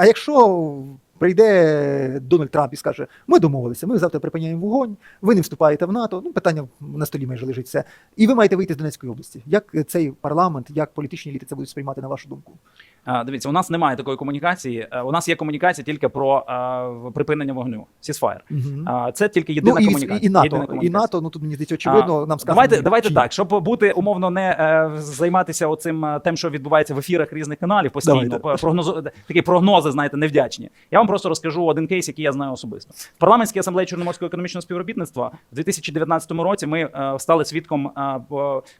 А якщо прийде Дональд Трамп і скаже, ми домовилися, ми завтра припиняємо вогонь, ви не вступаєте в НАТО, ну питання на столі майже лежить все. І ви маєте вийти з Донецької області. Як цей парламент, як політичні еліти це будуть сприймати на вашу думку? Дивіться, у нас немає такої комунікації. Е, У нас є комунікація тільки про е, припинення вогню. Мгм. А, Це тільки єдина Ну і, комунікація. і, і НАТО, єдина і. НАТО, ну тут мені здається, очевидно, А, нам сказано. Давайте, давайте Чи так, щоб бути умовно не е, займатися оцим е, тим, що відбувається в ефірах різних каналів постійно. Давайте. Прогнозу, такі прогнози, знаєте, невдячні. Я вам просто розкажу один кейс, який я знаю особисто. В парламентській асамблеї Чорноморського економічного співробітництва в 2019 році ми е, стали свідком е,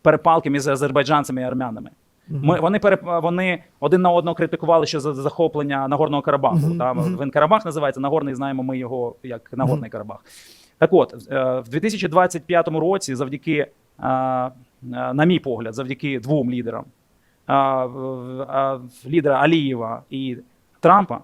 перепалки між азербайджанцями і армянами. Ми вони переп... вони один на одного критикували ще за захоплення Нагорного Карабаху. Мгм, Там мгм. він Карабах називається. Нагорний знаємо ми його як Нагорний Карабах. Так от е, в 2025 році, завдяки, е, е, на мій погляд, завдяки двом лідерам лідера Алієва і Трампа.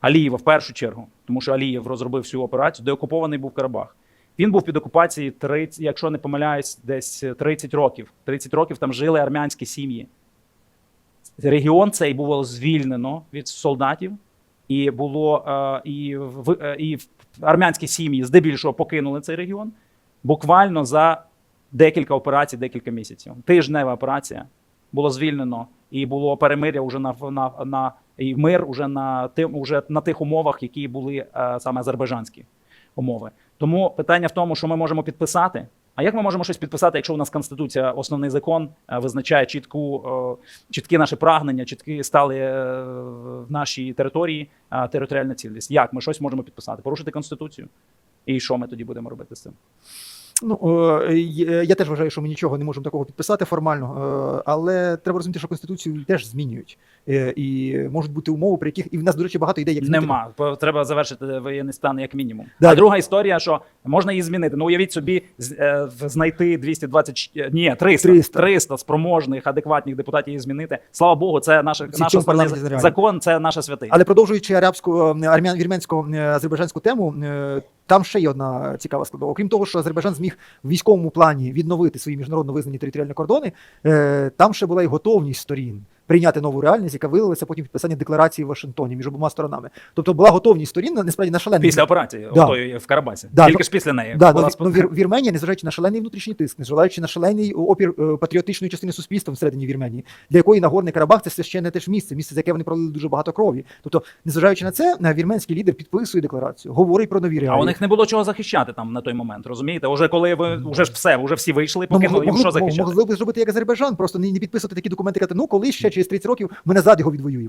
Алієва в першу чергу, тому що Алієв розробив всю операцію, де окупований був Карабах. Він був під окупацією 30, якщо не помиляюсь, десь 30 років. 30 років там жили армянські сім'ї. Регіон цей було звільнено від солдатів, і було е, і, в, е, і армянські сім'ї здебільшого покинули цей регіон буквально за декілька операцій, декілька місяців. Тижнева операція було звільнено, і було перемиря вже на, на, на і мир уже на тим, уже на тих умовах, які були е, саме азербайджанські умови. Тому питання в тому, що ми можемо підписати. А як ми можемо щось підписати, якщо у нас конституція, основний закон е, визначає чітку, е, чіткі наші прагнення, чіткі стали е, в нашій території територіальна цілість? Як ми щось можемо підписати? Порушити конституцію? І що ми тоді будемо робити з цим? Ну, е, я теж вважаю, що ми нічого не можемо такого підписати формально, е, але треба розуміти, що Конституцію теж змінюють. Е, І можуть бути умови, при яких і в нас, до речі, багато ідей, як змінити. Нема. Треба завершити воєнний стан як мінімум. Да. А друга історія, що можна її змінити. Ну уявіть собі, знайти 220, ч- е, ні, 300, 300. 300 спроможних, адекватних депутатів її змінити. Слава Богу, це наш, Ці наш цьому основний парламенті нереально. закон, це наша святиня. Але продовжуючи арабську е, армян вірменську е, азербайджанську тему, е, там ще є одна цікава складова. Окрім того, що Азербайджан зміг в військовому плані відновити свої міжнародно визнані територіальні кордони, е, там ще була й готовність сторін. Прийняти нову реальність, яка вилилася потім підписання декларації в Вашингтоні між обома сторонами. Тобто була готовність сторін насправді на шалений Після операції, Да. отої в Карабасі. Да, Тільки ну- ж після неї. Да, була ну, спо- ну, Вір, Вірменія, незважаючи на шалений внутрішній тиск, незважаючи на шалений опір е, патріотичної частини суспільства всередині Вірменії, для якої Нагорний Карабах це священне теж місце, місце, за яке вони пролили дуже багато крові. Тобто, незважаючи на це, е, вірменський лідер підписує декларацію, говорить про нові А у них не було чого захищати там на той момент, розумієте? Уже коли ви вже ж все, вже всі вийшли, Ну, покинули, могли, їм що захищати? могли б зробити як Азербайджан, просто не, не підписувати такі документи, казати, ну коли ще через 30 років ми назад його відвоюємо.